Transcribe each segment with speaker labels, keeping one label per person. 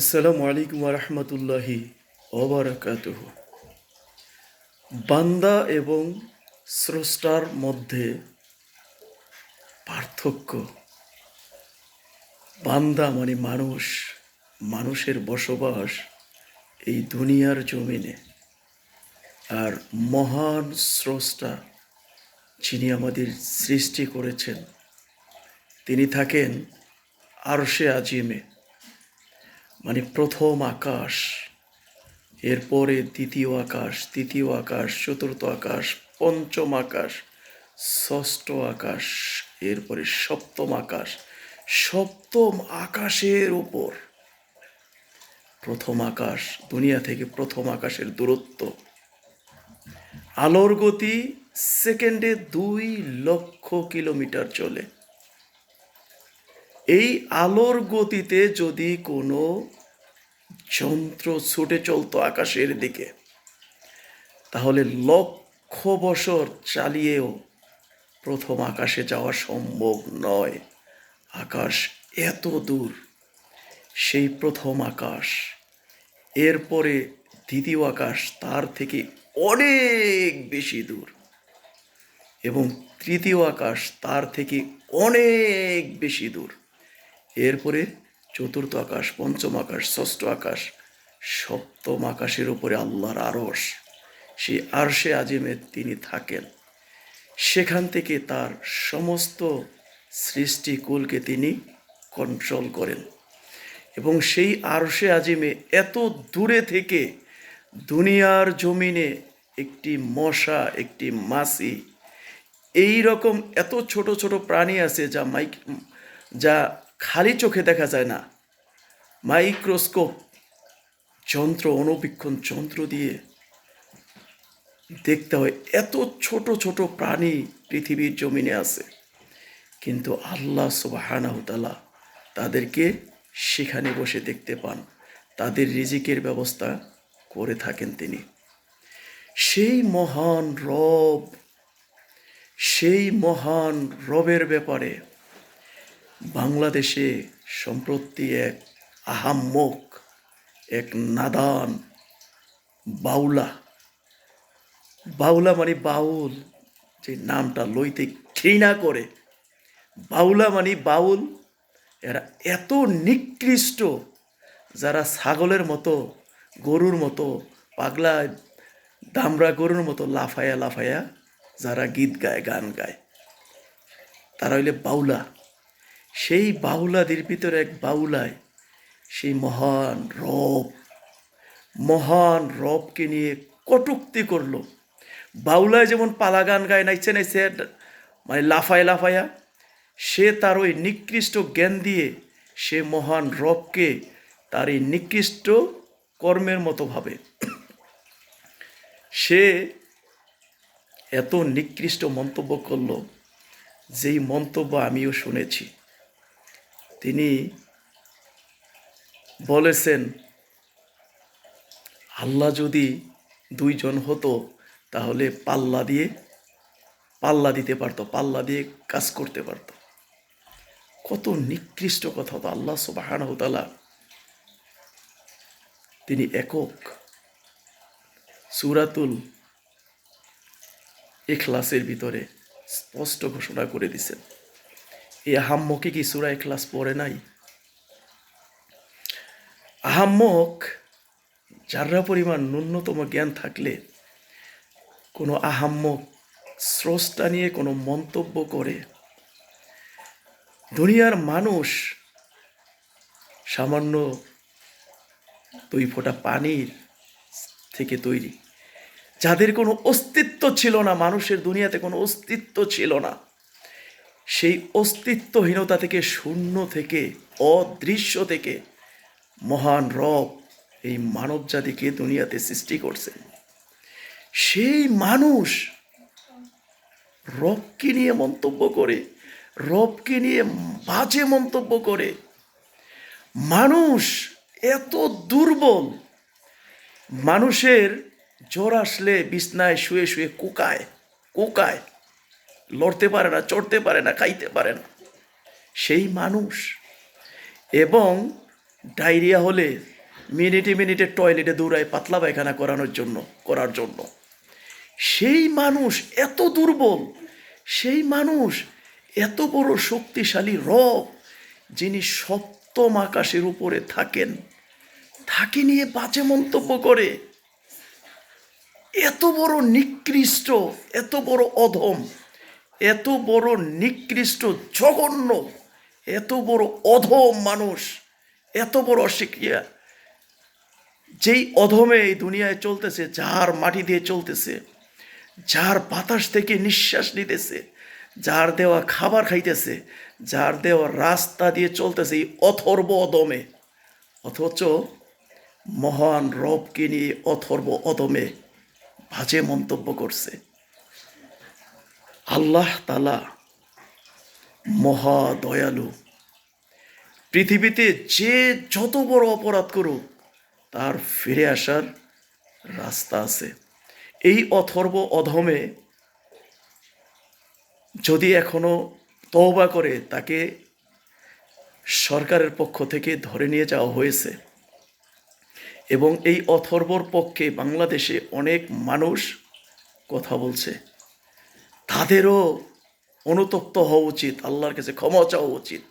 Speaker 1: আসসালামু আলাইকুম রহমতুল্লাহি ওবরাকাতুহ বান্দা এবং স্রষ্টার মধ্যে পার্থক্য। বান্দা মানে মানুষ, মানুষের বসবাস এই দুনিয়ার জমিনে। আর মহান স্রষ্টা যিনি আমাদের সৃষ্টি করেছেন, তিনি থাকেন আরশে আজিমে। মানে প্রথম আকাশ, এরপরে দ্বিতীয় আকাশ, তৃতীয় আকাশ, চতুর্থ আকাশ, পঞ্চম আকাশ, ষষ্ঠ আকাশ, এরপরে সপ্তম আকাশ। সপ্তম আকাশের উপর প্রথম আকাশ, দুনিয়া থেকে প্রথম আকাশের দূরত্ব। আলোর গতি সেকেন্ডে দুই লক্ষ কিলোমিটার চলে। এই আলোর গতিতে যদি কোনো যন্ত্র ছুটে চলতো আকাশের দিকে। তাহলে লক্ষ বছর চালিয়েও প্রথম আকাশে যাওয়া সম্ভব নয়। আকাশ এত দূর, সেই প্রথম আকাশ। এরপরে দ্বিতীয় আকাশ তার থেকে অনেক বেশি দূর এবং তৃতীয় আকাশ তার থেকে অনেক বেশি দূর। এরপরে চতুর্থ আকাশ, পঞ্চম আকাশ, ষষ্ঠ আকাশ, সপ্তম আকাশের উপরে আল্লাহর আরস সেই আরশে আজিমে তিনি থাকেন। সেখান থেকে তার সমস্ত সৃষ্টিকুলকে তিনি কন্ট্রোল করেন। এবং সেই আরশে আজিমে এত দূরে থেকে দুনিয়ার জমিনে একটি মশা, একটি মাছি এই রকম এত ছোট ছোট প্রাণী আছে যা মাইক যা খালি চোখে দেখা যায় না। মাইক্রোস্কোপ, যন্ত্র অনুবীক্ষণ যন্ত্র দিয়ে দেখতে হয় এত ছোট ছোট প্রাণী পৃথিবীর জমিনে আছে। কিন্তু আল্লাহ সুবাহানাহতালা তাদেরকে সেখানে বসে দেখতে পান। তাদের রিজিকের ব্যবস্থা করে থাকেন তিনি। সেই মহান রব, সেই মহান রবের ব্যাপারে বাংলাদেশে সম্প্রতি এক আহাম্মক, এক নাদান বাউলা বাউলা মানে বাউল, যে নামটা লইতে ঘৃণা করে। বাউলা মানে বাউল, এরা এত নিকৃষ্ট, যারা ছাগলের মতো, গরুর মতো, পাগলা দামরা গরুর মতো লাফায়া লাফায়া যারা গীত গায়, গান গায়। তারা হইলে বাউলা। সেই বাউলাদের ভিতরে এক বাউলায় সেই মহান রব, মহান রবকে নিয়ে কটুক্তি করল। বাউলায় যেমন পালা গান গায়, নাইছে নাইছে মানে লাফায় লাফায়া, সে তার ওই নিকৃষ্ট জ্ঞান দিয়ে সে মহান রবকে তার এই নিকৃষ্ট কর্মের মতো ভাবে। সে এত নিকৃষ্ট মন্তব্য করল, যেই মন্তব্য আমিও শুনেছি। তিনি বলেছেন, আল্লাহ যদি দুইজন হতো, তাহলে পাল্লা দিয়ে, পাল্লা দিতে পারতো, পাল্লা দিয়ে কাজ করতে পারতো। কত নিকৃষ্ট কথা তো আল্লাহ সুবাহানহতালা তিনি একক। সুরাতুল এখলাসের ভিতরে স্পষ্ট ঘোষণা করে দিছেন। এই আহাম্মকে কি সুরা এখলাস পড়ে নাই? আহাম্মক যারা পরিমাণ ন্যূনতম জ্ঞান থাকলে কোনো আহাম্মক স্রষ্টা নিয়ে কোনো মন্তব্য করে। দুনিয়ার মানুষ সামান্য দুই ফোঁটা পানির থেকে তৈরি। যাদের কোনো অস্তিত্ব ছিল না, মানুষের দুনিয়াতে কোনো অস্তিত্ব ছিল না। সেই অস্তিত্বহীনতা থেকে শূন্য থেকে, অদৃশ্য থেকে মহান রব এই মানব জাতিকে দুনিয়াতে সৃষ্টি করছেন। সেই মানুষ রবকে নিয়ে মন্তব্য করে, রবকে নিয়ে বাজে মন্তব্য করে। মানুষ এত দুর্বল। মানুষের জ্বর আসলে বিছনায় শুয়ে শুয়ে কুকায় কুকায়। লড়তে পারে না, চড়তে পারে না, খাইতে পারে না। সেই মানুষ এবং ডায়রিয়া হলে মিনিটে মিনিটে টয়লেটে দৌড়ায় পাতলা পায়খানা করানোর জন্য, করার জন্য। সেই মানুষ এত দুর্বল, সেই মানুষ এত বড় শক্তিশালী রব যিনি সপ্তম আকাশের উপরে থাকেন, তাকে নিয়ে বাজে মন্তব্য করে। এত বড় নিকৃষ্ট, এত বড় অধম এত বড় নিকৃষ্ট জঘন্য, এত বড় অধম মানুষ, এত বড় অশিক্ষিয়া, যেই অধমে এই দুনিয়ায় চলতেছে, যার মাটি দিয়ে চলতেছে, যার বাতাস থেকে নিঃশ্বাস নিতেছে, যার দেওয়া খাবার খাইতেছে, যার দেওয়া রাস্তা দিয়ে চলতেছে এই অথর্ব অদমে অথচ মহান রবকে নিয়ে অথর্ব অদমে বাজে মন্তব্য করছে। আল্লাহ তালা মহা দয়ালু পৃথিবীতে যে যত বড় অপরাধ করুক, তার ফিরে আসার রাস্তা আছে। এই অথর্ব অধমে যদি এখনও তওবা করে, তাকে সরকারের পক্ষ থেকে ধরে নিয়ে যাওয়া হয়েছে। এবং এই অথর্বর পক্ষে বাংলাদেশে অনেক মানুষ কথা বলছে। তাদেরও অনুতপ্ত হওয়া উচিত, আল্লাহর কাছে ক্ষমা চাওয়া উচিত।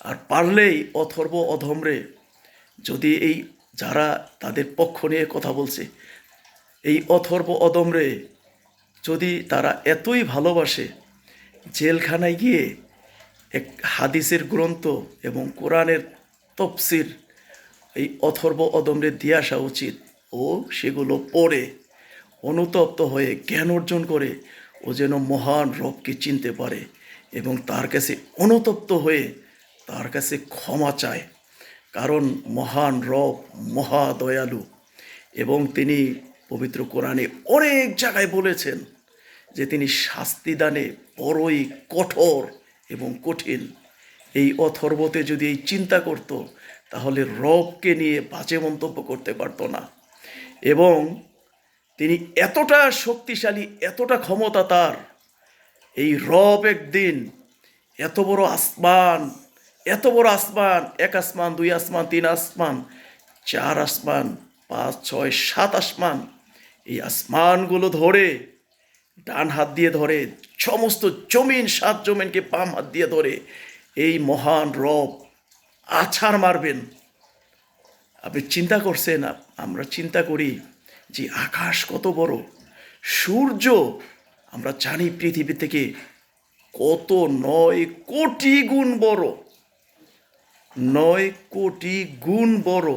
Speaker 1: আর পারলেই অথর্ব অধমরে যদি এই যারা তাদের পক্ষ নিয়ে কথা বলছে, এই অথর্ব অদমরে যদি তারা এতই ভালোবাসে, জেলখানায় গিয়ে এক হাদিসের গ্রন্থ এবং কোরআনের তফসির এই অথর্ব অদমরে দিয়ে আসা উচিত, ও সেগুলো পড়ে, অনুতপ্ত হয়ে, জ্ঞান অর্জন করে ও যেন মহান রবকে চিনতে পারে এবং তার কাছে অনুতপ্ত হয়ে তার কাছে ক্ষমা চায়। কারণ মহান রব মহা দয়ালু এবং তিনি পবিত্র কোরআনে অনেক জায়গায় বলেছেন যে তিনি শাস্তি দানে বড়ই কঠোর এবং কঠিন। এই অথর্বতে যদি এই চিন্তা করত, তাহলে রবকে নিয়ে বাজে মন্তব্য করতে পারতো না। এবং তিনি এতটা শক্তিশালী, এতটা ক্ষমতা তার, এই রব একদিন এত বড় আসমান, এত বড় আসমান, এক আসমান, দুই আসমান, তিন আসমান, চার আসমান, পাঁচ, ছয়, সাত আসমান, এই আসমানগুলো ধরে ডান হাত দিয়ে ধরে, সমস্ত জমিন, সাত জমিনকে পাম হাত দিয়ে ধরে এই মহান রব আছাড় মারবেন। আপনি চিন্তা করছেন, আমরা চিন্তা করি যে আকাশ কত বড়, সূর্য, আমরা জানি পৃথিবী থেকে কত নয় কোটি গুণ বড়। নয় কোটি গুণ বড়,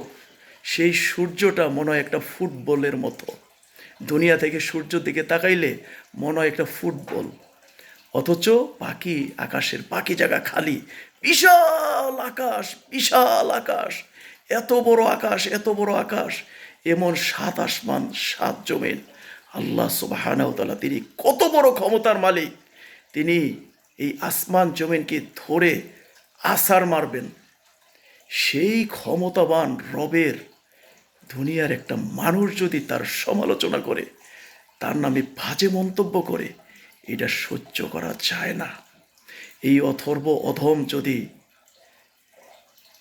Speaker 1: সেই সূর্যটা মনে হয় একটা ফুটবলের মতো। দুনিয়া থেকে সূর্যের দিকে তাকাইলে মনে হয় একটা ফুটবল। অথচ পাখি আকাশের পাখি জায়গা খালি, বিশাল আকাশ বিশাল আকাশ। এত বড় আকাশ, এত বড় আকাশ এমন সাত আসমান, সাত জমিন। আল্লাহ সুবাহানাউতালা তিনি কত বড় ক্ষমতার মালিক। তিনি এই আসমান জমিনকে ধরে আসার মারবেন। সেই ক্ষমতাবান রবের দুনিয়ার একটা মানুষ যদি তার সমালোচনা করে, তার নামে বাজে মন্তব্য করে, এটা সহ্য করা যায় না। এই অথর্ব অধম যদি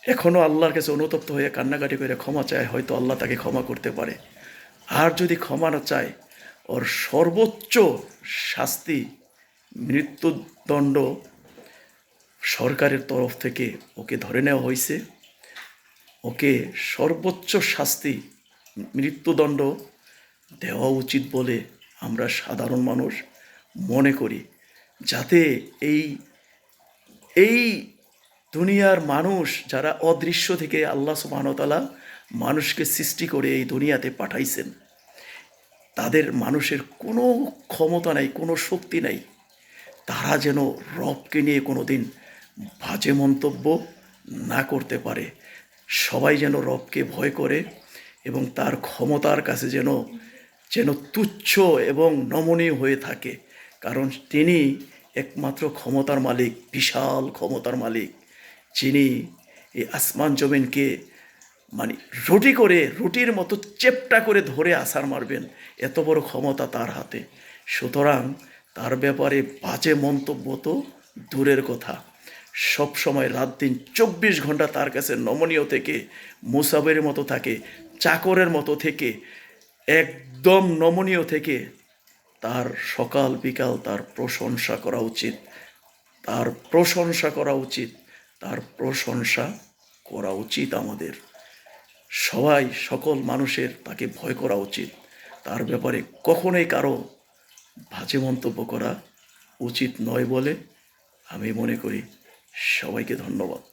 Speaker 1: এখনও আল্লাহর কাছে অনুতপ্ত হয়ে কান্নাকাটি করে ক্ষমা চায়, হয়তো আল্লাহ তাকে ক্ষমা করতে পারে। আর যদি ক্ষমা না চায়, ওর সর্বোচ্চ শাস্তি মৃত্যুদণ্ড সরকারের তরফ থেকে ওকে ধরে নেওয়া হয়েছে। ওকে সর্বোচ্চ শাস্তি মৃত্যুদণ্ড দেওয়া উচিত বলে আমরা সাধারণ মানুষ মনে করি। যাতে এই এই দুনিয়ার মানুষ যারা অদৃশ্য থেকে আল্লাহ সুবাহতালা মানুষকে সৃষ্টি করে এই দুনিয়াতে পাঠাইছেন, তাদের মানুষের কোনো ক্ষমতা নাই, কোনো শক্তি নাই। তারা যেন রবকে নিয়ে কোনো দিন বাজে মন্তব্য না করতে পারে। সবাই যেন রবকে ভয় করে এবং তার ক্ষমতার কাছে যেন যেন তুচ্ছ এবং নমনীয় হয়ে থাকে। কারণ তিনি একমাত্র ক্ষমতার মালিক, বিশাল ক্ষমতার মালিক। যিনি এই আসমান জমিনকে মানে রুটি করে, রুটির মতো চেপটা করে ধরে আসার মারবেন, এত বড় ক্ষমতা তার হাতে। সুতরাং তার ব্যাপারে বাজে মন্তব্য তো দূরের কথা। সব সময় রাত দিন চব্বিশ ঘণ্টা তার কাছে নমনীয় থেকে, মুসাবের মতো থাকে, চাকরের মতো থেকে, একদম নমনীয় থেকে তার সকাল বিকাল তার প্রশংসা করা উচিত। তার প্রশংসা করা উচিত। তার প্রশংসা করা উচিত আমাদের। সবাই, সকল মানুষের তাকে ভয় করা উচিত। তার ব্যাপারে কখনোই কারও ভাজে মন্তব্য করা উচিত নয় বলে আমি মনে করি। সবাইকে ধন্যবাদ।